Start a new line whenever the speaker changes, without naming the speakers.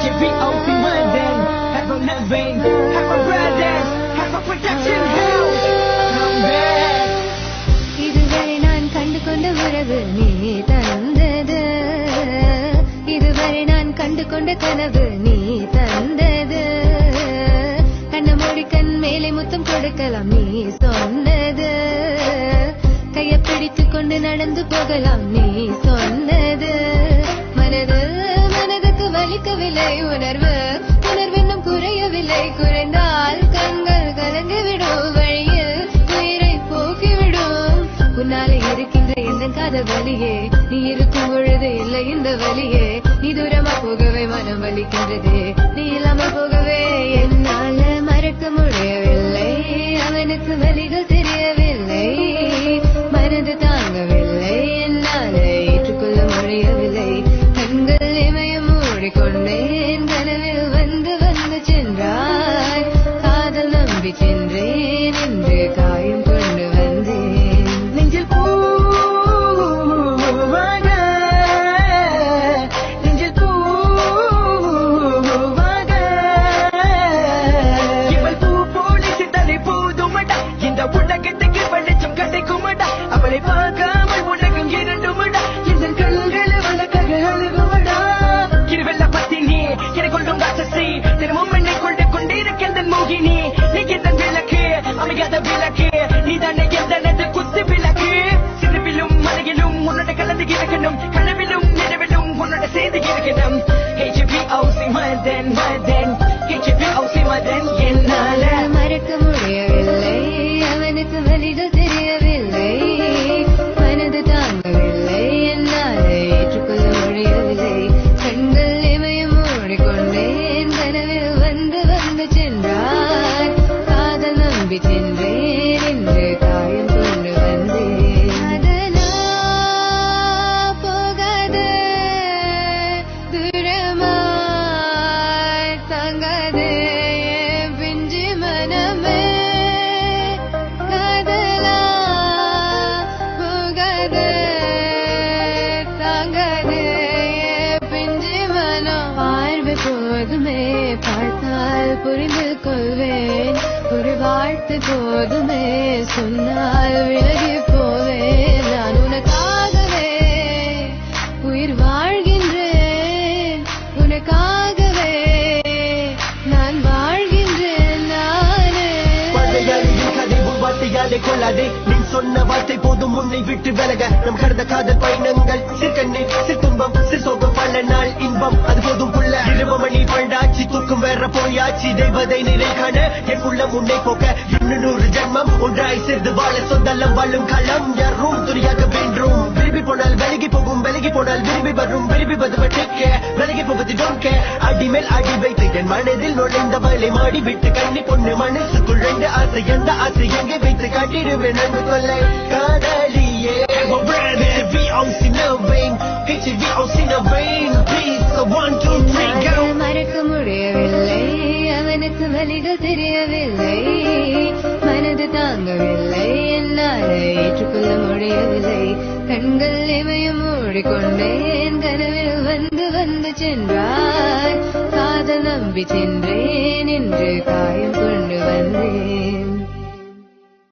budget, VOC London. Have a living, have a brothers, have a production house. Come back. இதுவரை நான் கண்டு கொண்ட உறவு நீ தந்தது இதுவரை நான் கண்டு கொண்ட கனவு நீ தந்தது கண்ண முடிக்கண் மேலே முத்தம் கொடுக்கலாம் நீ சொன்னது கையை பிடித்து கொண்டு நடந்து போகலாம் நீ எந்த வலியே நீ இருக்கும் பொழுது இல்லை இந்த வலியே நீ தூரமா போகவே மனம் வலிக்கின்றதே. நீ இல்லாம போகவே என்னால மறக்க முடியவில்லை. அவனுக்கு வலிகள் தெரியவில்லை. மனது தாங்கவில்லை. என்னால ஏற்றுக்கொள்ள முடியவில்லை. கண்கள் இமயம்
மூடிக்கொண்டே கொள்ளும் ராட்சசி தினமும் என்னை கொண்டு கொண்டிருக்கின்ற மோகினி நீ எந்த விளக்கு? அமையாத விளக்கு நீ தானே எந்த குத்து விளக்கு? சிறுவிலும் மலையிலும் உன்னோட கலந்து இருக்கணும்
காதல் போதுமே பார்த்தால் புரிந்து கொள்வேன். ஒரு வாழ்த்து போதுமே சொன்னால் விலகி போவேன். நான் உனக்காகவே உயிர் வாழ்கின்றேன். உனக்காகவே நான் வாழ்கின்றேன் நானே.
வார்த்தையாலையும் கொள்ளாதே. நீ சொன்ன வார்த்தை போதும் உன்னை விட்டு விலக. நம் கடந்த காதல் பயணங்கள் வேற தெய்வதை நிலை காண என் உள்ளம் உன்னை போக்க இன்னும் நூறு ஜென்மம். ஒன்றாய் சேர்ந்து வாழ சொந்தல்லம் வாழும் களம். யாரும் துணியாக வேண்டும் விரும்பி போனால் விலகி போகும். விலகி போனால் விரும்பி வரும். விரும்பி வருவ டேக்க விலகி போவது டோன்க அடிமேல் அடி வைத்து என் மனதில் நுழைந்த நுழைந்தவளை மாடி விட்டு கண்ணி பொண்ணு மனசுக்குள் ரெண்டு ஆசை. எந்த ஆசை? எங்கே வைத்து காட்டிடுவேன் அன்பு கொள்ளை காதலியே. HVOC no vein HVOC no vein
அவனுக்கு தெரியவில்லை. மனது தாங்கவில்லை. என்னால் ஏற்றுக்கொள்ள முடியவில்லை. கண்கள் இமயம் மூடிக்கொண்டேன் கனவில் வந்து வந்து சென்றான் காதல் நம்பி சென்றேன் என்று காயம் கொண்டு வந்தேன்.